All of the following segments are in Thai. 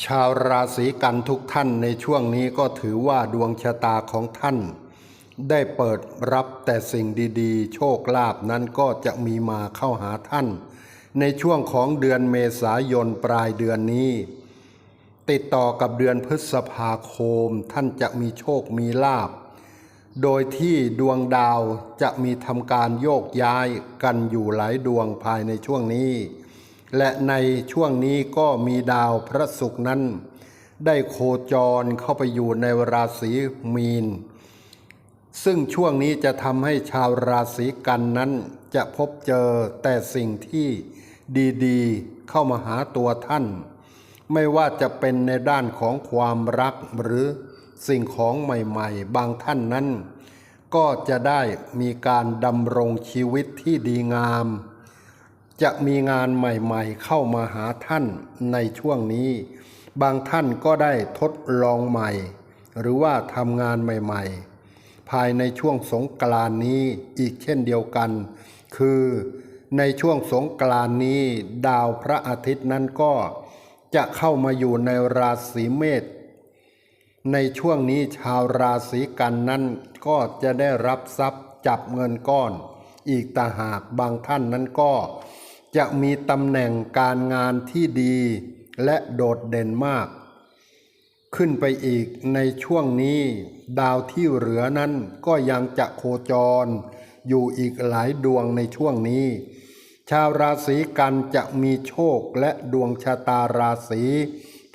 ชาวราศีกันทุกท่านในช่วงนี้ก็ถือว่าดวงชะตาของท่าน ได้เปิดรับแต่สิ่งดีๆ โชคลาภนั้นก็จะมีมาเข้าหาท่าน ในช่วงของเดือนเมษายนปลายเดือนนี้ ติดต่อกับเดือนพฤษภาคม ท่านจะมีโชคมีลาภโดยที่ดวงดาวจะมีทำการโยกย้ายกันอยู่หลายดวงภายในช่วงนี้ และในช่วงนี้ก็มีดาวพระศุกร์นั้น ได้โคจรเข้าไปอยู่ในราศีมีน ซึ่งช่วงนี้จะทำให้ชาวราศีกันนั้น จะพบเจอแต่สิ่งที่ดีๆ เข้ามาหาตัวท่าน ไม่ว่าจะเป็นในด้านของความรักหรือสิ่งของใหม่ๆ บางท่านนั้น ก็จะได้มีการดำรงชีวิตที่ดีงาม จะมีงานใหม่ๆ เข้ามาหาท่านในช่วงนี้ บางท่านก็ได้ทดลองใหม่ หรือว่าทำงานใหม่ๆ ภายในช่วงสงกรานนี้อีกเช่นเดียวกัน คือในช่วงสงกรานนี้ ดาวพระอาทิตย์นั้นก็จะเข้ามาอยู่ในราศีเมษในช่วงนี้ชาวราศีกันนั้นก็จะได้รับทรัพย์จับเงินก้อน อีกต่าหากบางท่านนั้นก็ จะมีตำแหน่งการงานที่ดีและโดดเด่นมาก ขึ้นไปอีกในช่วงนี้ ดาวที่เหลือนั้นก็ยังจะโคจร อยู่อีกหลายดวงในช่วงนี้ ชาวราศีกันจะมีโชคและดวงชะตาราศี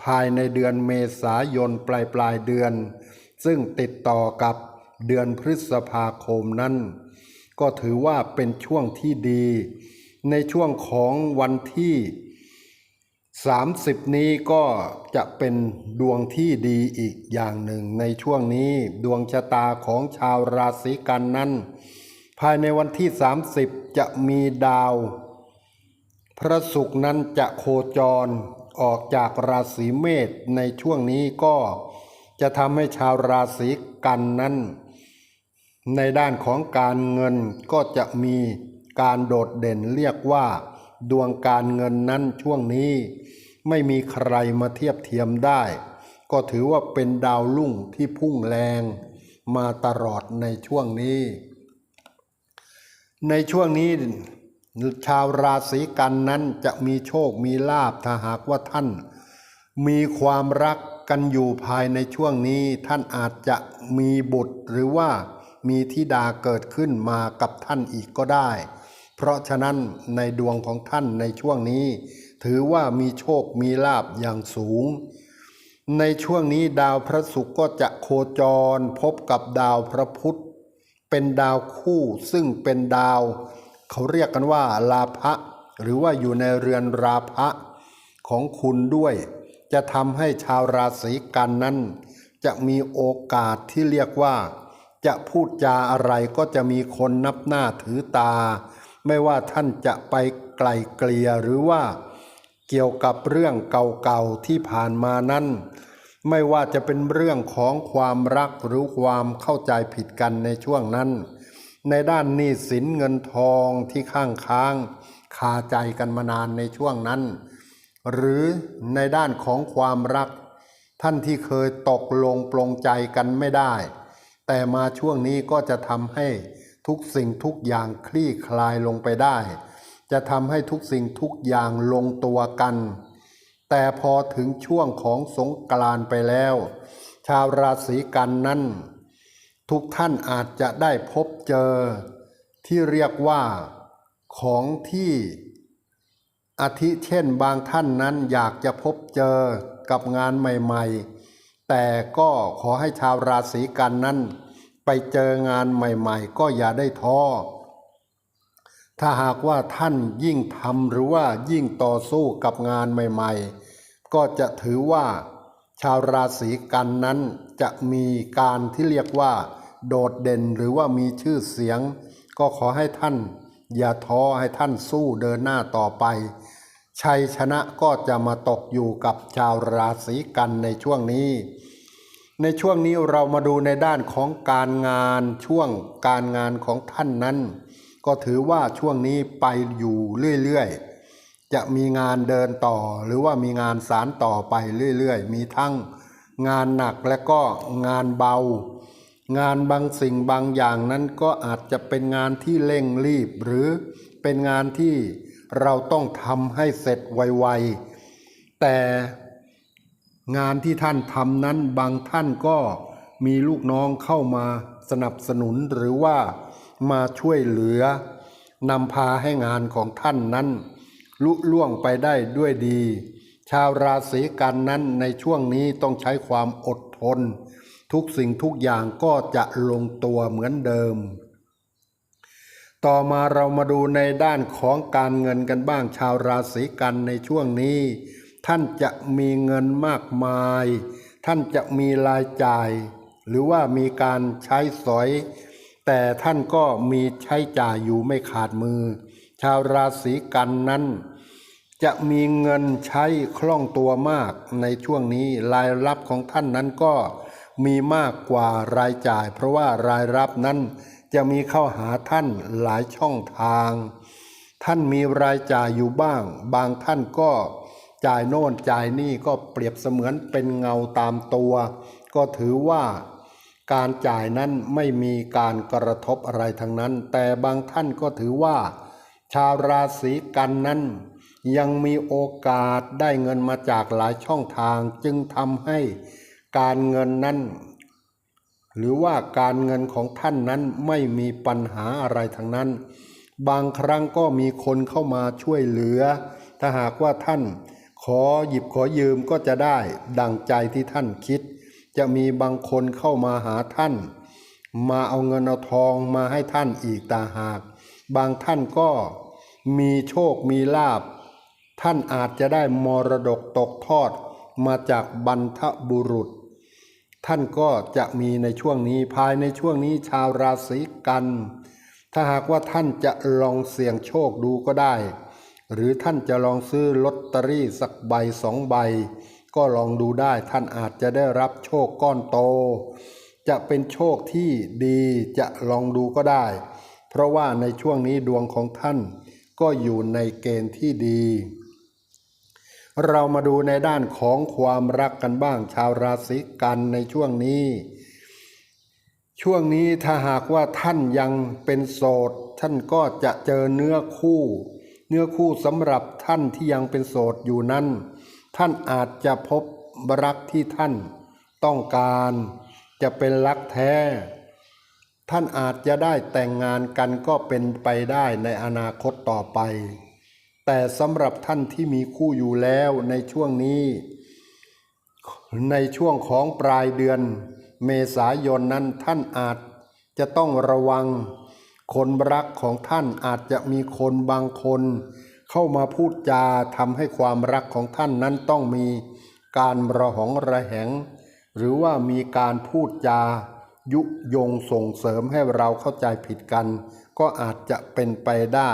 ภายในเดือนเมษายนปลายปลายเดือน ซึ่งติดต่อกับเดือนพฤษภาคมนั้น ก็ถือว่าเป็นช่วงที่ดี ในช่วงของวันที่ 30 นี้ก็จะเป็นดวงที่ดีอีกอย่างหนึ่ง ในช่วงนี้ดวงชะตาของชาวราศีกันนั้น ภายในวันที่ 30 จะมีดาว พระศุกร์นั้นจะโคจรออกจากราศีเมษในช่วงนี้ก็จะทำให้ชาวราศีกันนั้น ในด้านของการเงินก็จะมี การโดดเด่นเรียกว่า ดวงการเงินนั้นช่วงนี้ ไม่มีใครมาเทียบเทียมได้ ก็ถือว่าเป็นดาวรุ่งที่พุ่งแรง มาตลอดในช่วงนี้ ในช่วงนี้ชาวราศีกันนั้นจะมีโชคมีลาภถ้าหากว่าท่าน มีความรักกันอยู่ภายในช่วงนี้ท่านอาจจะมีบุตรหรือว่ามีธิดาเกิดขึ้นมากับท่านอีกก็ได้ เพราะฉะนั้นในดวงของท่านในช่วงนี้ ถือว่ามีโชคมีลาภอย่างสูง ในช่วงนี้ดาวพระศุกร์ก็จะโคจรพบกับดาวพระพุธ เป็นดาวคู่ซึ่งเป็นดาว เขาเรียกกันว่าลาภะหรือว่าอยู่ในเรือนราภะของคุณด้วย จะทำให้ชาวราศีกันนั้น จะมีโอกาสที่เรียกว่า จะพูดจาอะไรก็จะมีคนนับหน้าถือตา ไม่ว่าท่านจะไปไกลเกลี่ยหรือว่าเกี่ยวกับเรื่องเก่าๆที่ผ่านมานั้น ไม่ว่าจะเป็นเรื่องของความรักหรือความเข้าใจผิดกันในช่วงนั้น ในด้านหนี้สินเงินทองที่ข้างค้างคาใจกันมานานในช่วงนั้น หรือในด้านของความรัก ท่านที่เคยตกลงปลงใจกันไม่ได้ แต่มาช่วงนี้ก็จะทำให้ ทุกสิ่งทุกอย่างคลี่คลายลงไปได้ จะทำให้ทุกสิ่งทุกอย่างลงตัวกัน แต่พอถึงช่วงของสงกรานไปแล้ว ชาวราศีกันนั้น ทุกท่านอาจจะได้พบเจอ ที่เรียกว่าของที่อาทิเช่นบางท่านนั้นอยากจะพบเจอกับงานใหม่ ๆ แต่ก็ขอให้ชาวราศีกันนั้น ไปเจองานใหม่ๆ ก็อย่าได้ท้อ ถ้าหากว่าท่านยิ่งทำหรือว่ายิ่งต่อสู้กับงานใหม่ๆ ก็จะถือว่า ชาวราศีกันนั้นจะมีการที่เรียกว่า โดดเด่นหรือว่ามีชื่อเสียง ก็ขอให้ท่าน อย่าท้อให้ท่านสู้เดินหน้าต่อไป ชัยชนะก็จะมาตกอยู่กับชาวราศีกันในช่วงนี้ ในช่วงนี้เรามาดูในด้านของการงานช่วงการงานของท่านนั้น ก็ถือว่าช่วงนี้ไปอยู่เรื่อยๆ จะมีงานเดินต่อ หรือว่ามีงานสารต่อไปเรื่อยๆ มีทั้งงานหนักและก็งานเบา งานบางสิ่งบางอย่างนั้นก็อาจจะเป็นงานที่เร่งรีบ หรือเป็นงานที่เราต้องทำให้เสร็จไวๆแต่ งานที่ท่านทำนั้นบางท่านก็มีลูกน้องเข้ามาสนับสนุนหรือว่ามาช่วยเหลือนำพาให้งานของท่านนั้น ลุล่วงไปได้ด้วยดี ชาวราศีกันนั้นในช่วงนี้ต้องใช้ความอดทน ทุกสิ่งทุกอย่างก็จะลงตัวเหมือนเดิม ต่อมาเรามาดูในด้านของการเงินกันบ้างชาวราศีกันในช่วงนี้ ท่านจะมีเงินมากมาย ท่านจะมีรายจ่าย หรือว่ามีการใช้สอย แต่ท่านก็มีใช้จ่ายอยู่ไม่ขาดมือ ชาวราศีกันนั้น จะมีเงินใช้คล่องตัวมากในช่วงนี้รายรับของท่านนั้นก็มีมากกว่ารายจ่าย เพราะว่ารายรับนั้นจะมีเข้าหาท่านหลายช่องทาง ท่านมีรายจ่ายอยู่บ้าง บางท่านก็ จ่ายโน่นจ่ายนี่ก็เปรียบเสมือนเป็นเงาตามตัว ก็ถือว่าการจ่ายนั้นไม่มีการกระทบอะไรทั้งนั้น แต่บางท่านก็ถือว่า ชาวราศีกันนั้น ยังมีโอกาสได้เงินมาจากหลายช่องทาง จึงทำให้การเงินนั้น หรือว่าการเงินของท่านนั้นไม่มีปัญหาอะไรทั้งนั้น บางครั้งก็มีคนเข้ามาช่วยเหลือ ถ้าหากว่าท่าน ขอหยิบขอยืมก็จะได้ดังใจที่ท่านคิด จะมีบางคนเข้ามาหาท่าน มาเอาเงินเอาทองมาให้ท่านอีกต่าหาก บางท่านก็มีโชคมีลาบ ท่านอาจจะได้มรดกตกทอดมาจากบรรทบุรุษ ท่านก็จะมีในช่วงนี้ภายในช่วงนี้ชาวราศีกัน ถ้าหากว่าท่านจะลองเสี่ยงโชคดูก็ได้ หรือท่านจะลองซื้อลอตเตอรี่สักใบสองใบ ก็ลองดูได้ท่านอาจจะได้รับโชคก้อนโต จะเป็นโชคที่ดีจะลองดูก็ได้ เพราะว่าในช่วงนี้ดวงของท่านก็อยู่ในเกณฑ์ที่ดี เรามาดูในด้านของความรักกันบ้างชาวราศีกันในช่วงนี้ ช่วงนี้ถ้าหากว่าท่านยังเป็นโสด ท่านก็จะเจอเนื้อคู่ เนื้อคู่สำหรับท่านที่ยังเป็นโสดอยู่นั้น ท่านอาจจะพบรักที่ท่าน ต้องการจะเป็นรักแท้ ท่านอาจจะได้แต่งงานกันก็เป็นไปได้ในอนาคตต่อไป แต่สำหรับท่านที่มีคู่อยู่แล้วในช่วงนี้ ในช่วงของปลายเดือน เมษายนนั้นท่านอาจจะต้องระวัง คนรักของท่านอาจจะมีคนบางคน เข้ามาพูดจาทำให้ความรักของท่านนั้นต้องมีการระหองระแหง หรือว่ามีการพูดจา ยุยงส่งเสริมให้เราเข้าใจผิดกัน ก็อาจจะเป็นไปได้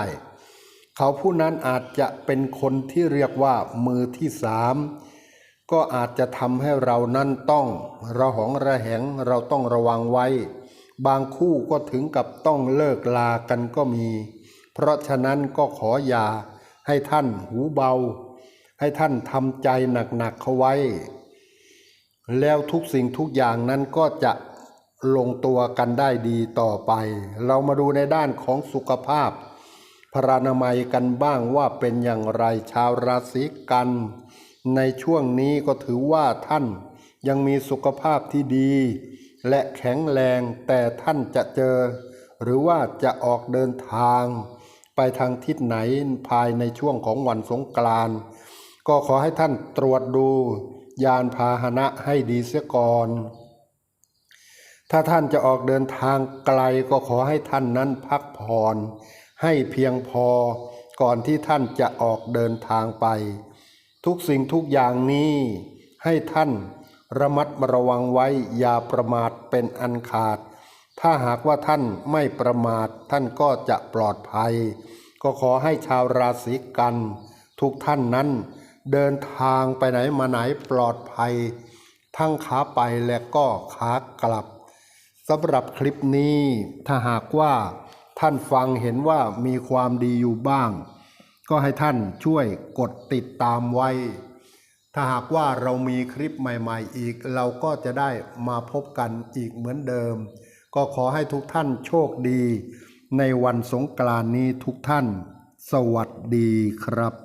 เขาผู้นั้นอาจจะเป็นคนที่เรียกว่ามือที่สามก็อาจจะทำให้เรานั้นต้องระหองระแหงเราต้องระวังไว้ บางคู่ก็ถึงกับต้องเลิกลากันก็มี เพราะฉะนั้นก็ขออย่าให้ท่านหูเบา ให้ท่านทำใจหนักๆเขาไว้ แล้วทุกสิ่งทุกอย่างนั้นก็จะลงตัวกันได้ดีต่อไป เรามาดูในด้านของสุขภาพ พรานามัยกันบ้างว่าเป็นอย่างไรชาวราศีกัน ในช่วงนี้ก็ถือว่าท่านยังมีสุขภาพที่ดี และแข็งแรงแต่ท่านจะเจอ หรือว่าจะออกเดินทาง ไปทางทิศไหนภายในช่วงของวันสงกรานต์ก็ขอให้ท่านตรวจดูยานพาหนะให้ดีเสียก่อน ถ้าท่านจะออกเดินทางไกลก็ขอให้ท่านนั้นพักผ่อนให้เพียงพอก่อนที่ท่านจะออกเดินทางไป ทุกสิ่งทุกอย่างนี้ให้ท่าน ระมัดระวังไว้อย่าประมาทเป็นอันขาด ถ้าหากว่าท่านไม่ประมาทท่านก็จะปลอดภัย ก็ขอให้ชาวราศีกัน ทุกท่านนั้น เดินทางไปไหนมาไหนปลอดภัย ทั้งขาไปและก็ขากลับสำหรับคลิปนี้ถ้าหากว่าท่านฟังเห็นว่ามีความดีอยู่บ้าง ก็ให้ท่านช่วยกดติดตามไว้ ถ้าหากว่าเรามีคลิปใหม่ๆอีก เราก็จะได้มาพบกันอีกเหมือนเดิม ก็ขอให้ทุกท่านโชคดี ในวันสงกรานต์นี้ทุกท่าน สวัสดีครับ